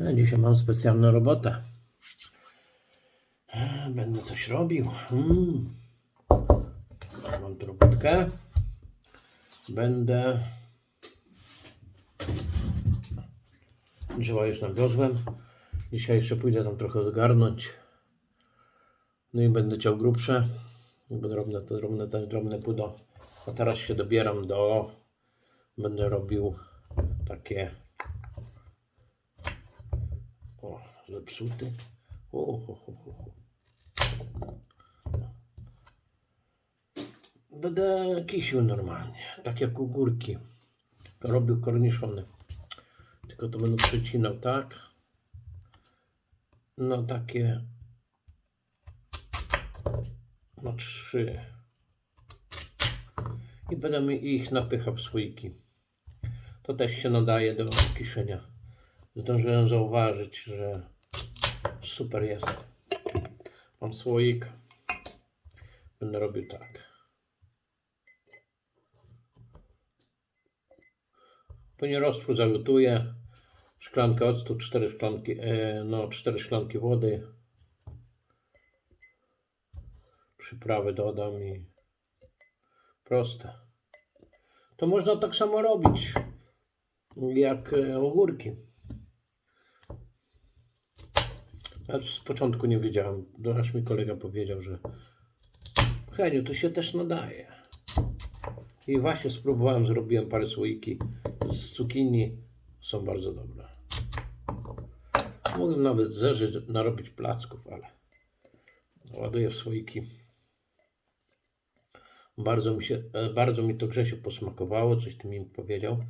Dzisiaj mam specjalną robotę. E, Będę coś robił. Mm. Mam tu robotkę. Będę. Drzewa już nawiozłem. Dzisiaj jeszcze pójdę tam trochę zgarnąć. No i będę ciął grubsze. Bo drobne to drobne też drobne pudo. A teraz się dobieram do. Będę robił takie. Będę kisił normalnie, tak jak ogórki. Robił korniszony. Tylko to będę przecinał tak. No takie. No trzy. I będę ich napychał w słoiki. To też się nadaje do kiszenia. Zdążyłem zauważyć, że super jest. Mam słoik. Będę robił tak. Po nierostwu zagotuję szklankę octu, cztery szklanki, e, no cztery szklanki wody. Przyprawy dodam i proste. To można tak samo robić jak e, ogórki. Ja z początku nie wiedziałem, do aż mi kolega powiedział, że Heniu, to się też nadaje. I właśnie spróbowałem, zrobiłem parę słoiki z cukinii. Są bardzo dobre. Mogłem nawet zeżyć, narobić placków, ale ładuję w słoiki. Bardzo mi, się, e, bardzo mi to Grzesiu posmakowało, coś ty mi powiedział.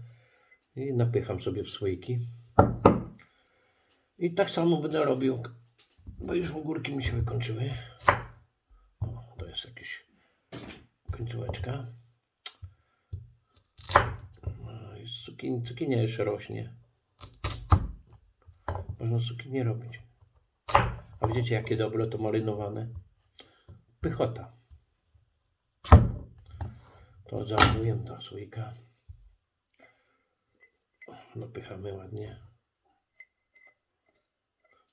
I napycham sobie w słoiki. I tak samo będę robił, bo już ogórki mi się wykończyły. O, to jest jakieś końcóweczka. No cukinia jeszcze rośnie. Można cukinię robić. A widzicie jakie dobre to marynowane? Pychota. To załaduję ta słoika. Napychamy ładnie.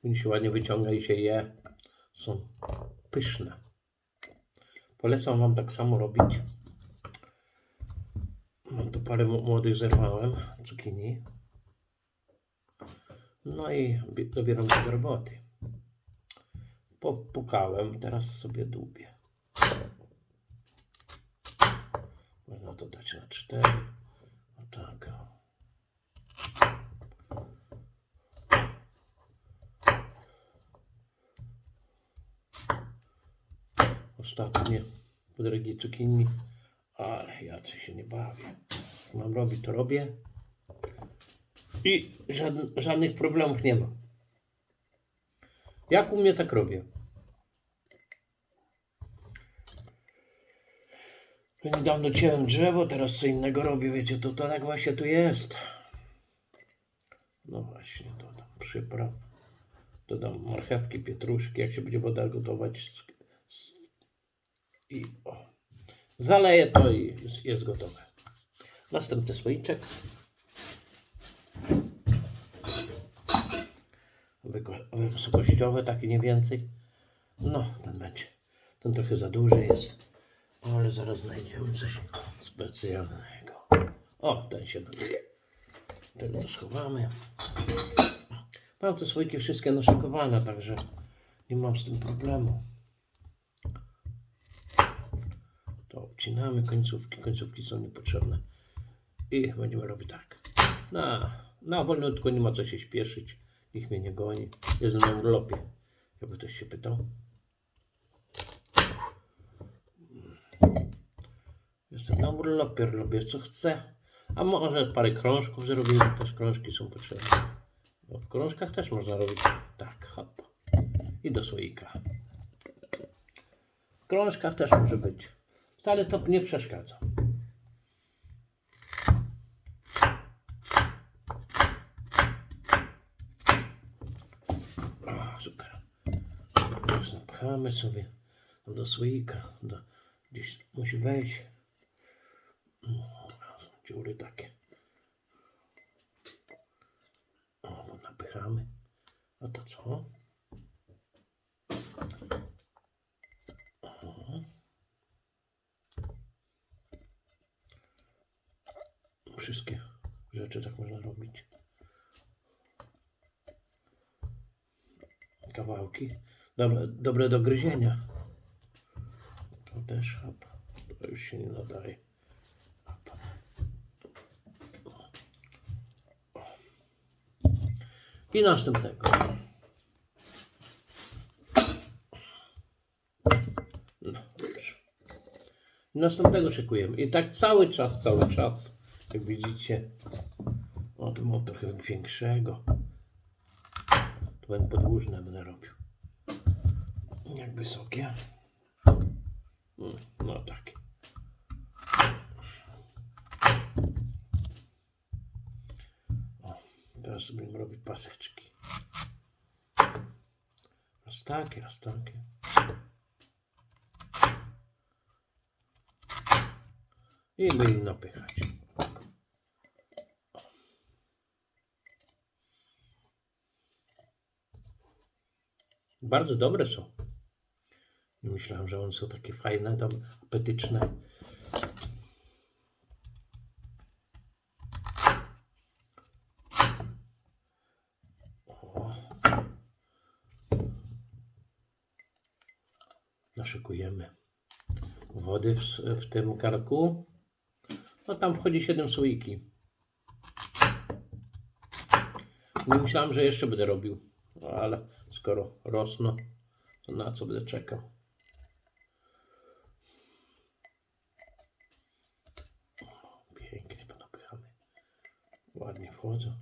Oni się ładnie wyciąga i się je. Są pyszne. Polecam Wam tak samo robić. Mam tu parę młodych zerwałem, cukinii. No i bie- dobieram do roboty. Popukałem, teraz sobie dłubię. Można to dać na cztery. O tak. o. Ostatnie podregi cukinii. Ale ja coś się nie bawię. Mam robić, to robię. I żadn- żadnych problemów nie ma. Jak u mnie tak robię? Niedawno cięłem drzewo, teraz co innego robię, wiecie, to, to tak właśnie tu jest. No właśnie, dodam przypraw. Dodam marchewki, pietruszki, jak się będzie woda gotować. z- z- I o, zaleję to i jest, jest gotowe. Następny słoiczek. Wysokościowe, takie nie więcej. No, ten będzie. Ten trochę za duży jest. Ale zaraz znajdziemy coś specjalnego. O, ten się nadaje. Tego to schowamy. Mam te słoiki wszystkie naszykowane, także nie mam z tym problemu. To obcinamy końcówki. Końcówki są niepotrzebne. I będziemy robić tak. Na, na wolnutku nie ma co się śpieszyć. Nikt mnie nie goni. Jest na urlopie. Jakby ktoś się pytał. Jestem na urlopie, robię co chcę. A może parę krążków zrobimy, też krążki są potrzebne. Bo w krążkach też można robić tak, hop. I do słoika. W krążkach też może być. Wcale to nie przeszkadza. O, super. Już napchamy sobie do słoika. Do, gdzieś musi wejść. Mm, Są dziury takie. O, napychamy. A to co? Wszystkie rzeczy tak można robić. Kawałki. Dobre, dobre do gryzienia. To też hop. To już się nie nadaje. Hop. I następnego. No, następnego szykujemy. I tak cały czas, cały czas. Jak widzicie. O, tu mam trochę większego. To będę podłużne będę robił. Jak wysokie. Mm, No tak. Teraz sobie robić paseczki. Raz takie, raz takie. I będziemy napychać. Bardzo dobre są. Myślałem, że one są takie fajne, tam apetyczne. Naszykujemy wody w, w tym karku. No tam wchodzi 7 słoiki. Nie myślałem, że jeszcze będę robił, No, ale skoro rosną, to na co będę czekał. Pięknie napychane. Ładnie wchodzą.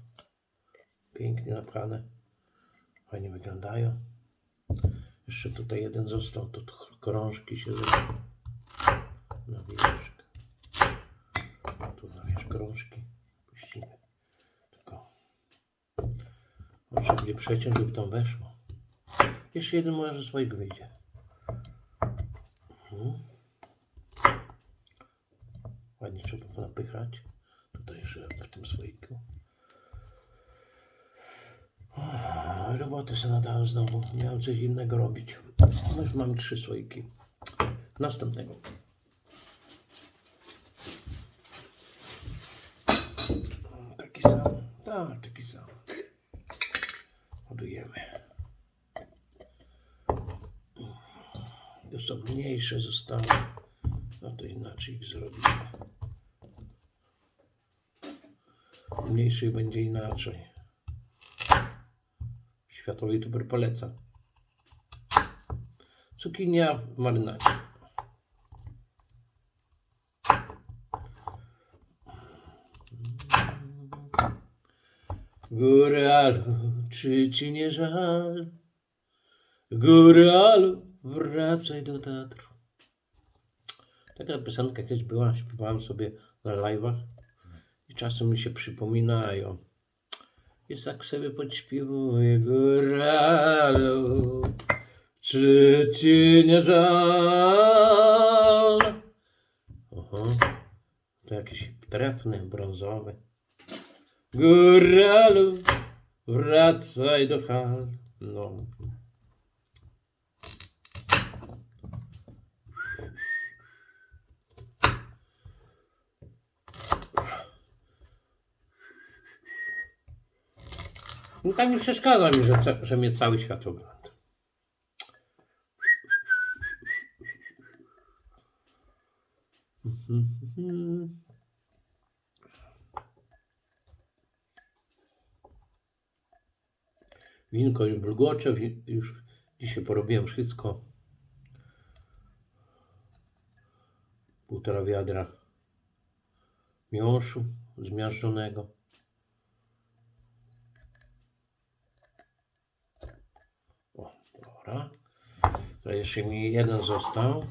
Pięknie napchane. Fajnie wyglądają. Jeszcze tutaj jeden został, to krążki się zrobią. Na wierzch. Tu na wierzch krążki. Nie przeciąć, żeby tam weszło. Jeszcze jeden może swojego wyjdzie. Mhm. Ładnie trzeba napychać. Tutaj jeszcze w tym słoiku. Roboty sobie nadałem znowu. Miałem coś innego robić. No już mam trzy słoiki. Następnego. Taki sam. Tak, taki sam. Ładujemy. To są mniejsze zostały. No to inaczej ich zrobimy. Mniejszy będzie inaczej. Światowy youtuber poleca. Cukinia w marynacie. Czy ci nie żal? Góralu, wracaj do teatru. Taka piosenka kiedyś była, śpiewałem sobie na live'ach i czasem mi się przypominają. Jest tak sobie podśpiewuję góralu, czy ci nie żal? Oho, to jakiś trefny, brązowy. Góralu, wracaj do hal. No. No tak nie przeszkadza mi, że, że mnie cały świat ogląda. Winko już bulgocze, już dzisiaj porobiłem wszystko. Półtora wiadra miąższu zmiażdżonego. O, dobra. To jeszcze mi jeden został.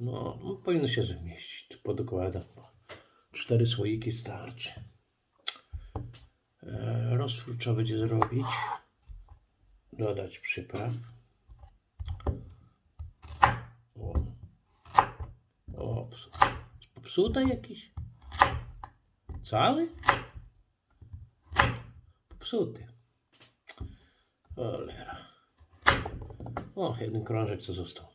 No, no powinno się zmieścić. Tu podkładam. Cztery słoiki starczy. E, roztwór trzeba będzie zrobić. Dodać przypraw. O, o psu- popsuta jakiś? Cały? Popsuty. Cholera. O, jeden krążek co został.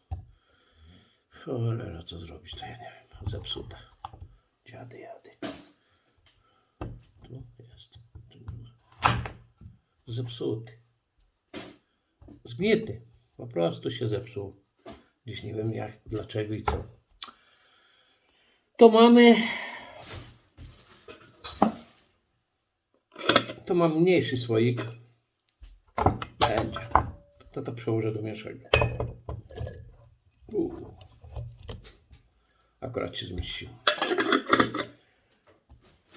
Cholera, co zrobić, to ja nie wiem. Zepsute. Dziady, jady. Tu jest. Tu. Zepsuty. Zgnity. Po prostu się zepsuł. Dziś nie wiem jak, dlaczego i co. To mamy. To mam mniejszy słoik. To to przełożę do. Uuu. Akurat się zmieściło.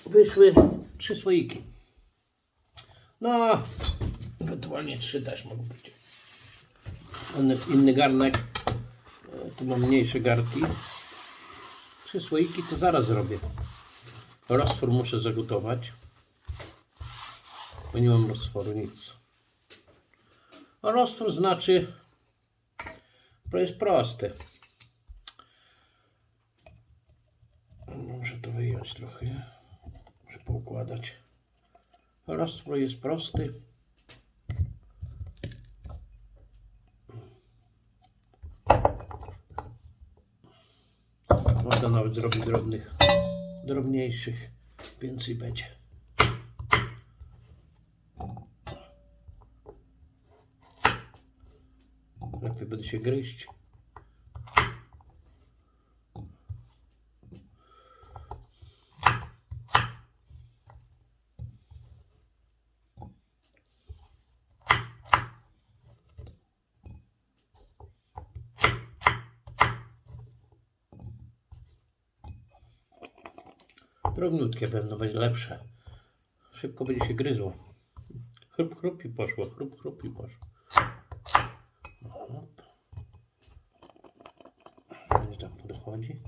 Wyszły trzy słoiki. No, ewentualnie trzy też mogą być. Inny, inny garnek. E, Tu mam mniejsze garnki. Trzy słoiki to zaraz zrobię. Roztwór muszę zagotować. Bo nie mam roztworu, nic. Roztwór znaczy, to jest proste. Muszę to wyjąć trochę. Muszę poukładać. Roztwór jest prosty. Można nawet zrobić drobnych, drobniejszych. Więcej będzie. Lepiej będę się gryźć. Drobniutkie będą, będzie lepsze. Szybko będzie się gryzło. Chrup, chrup i poszło, chrup, chrup i poszło. Hop. Będzie tam podchodzi.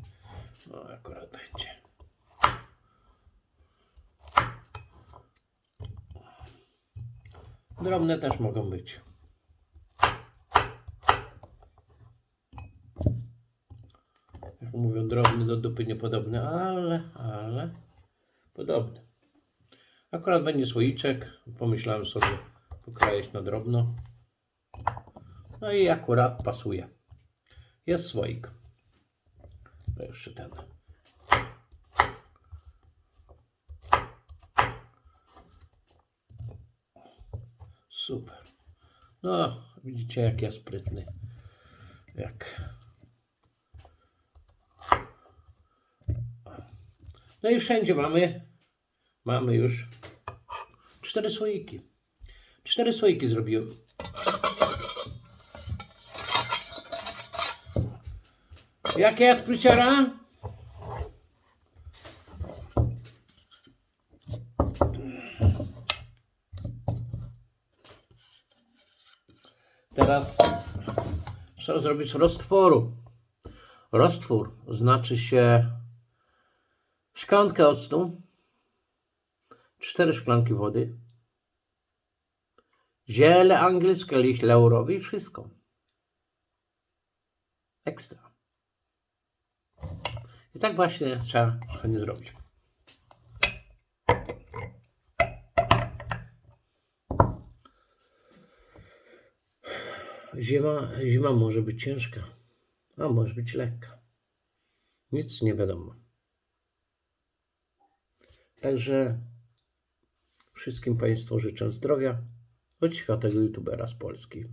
No akurat będzie. Drobne też mogą być. Jak mówią, drobny do dupy niepodobny, ale, ale podobny. Akurat będzie słoiczek. Pomyślałem sobie pokroić na drobno. No i akurat pasuje. Jest słoik. To jeszcze ten. Super. No, widzicie jak ja sprytny. Jak. No i wszędzie mamy. Mamy już cztery słoiki. Cztery słoiki zrobiłem. Jakie jest pryciara? Teraz trzeba zrobić roztworu. Roztwór znaczy się szklankę octu, cztery szklanki wody, ziele angielskie, liść laurowy i wszystko. Ekstra. I tak właśnie trzeba nie zrobić. Zima, zima może być ciężka, a może być lekka. Nic nie wiadomo. Także wszystkim Państwu życzę zdrowia od światego youtubera z Polski.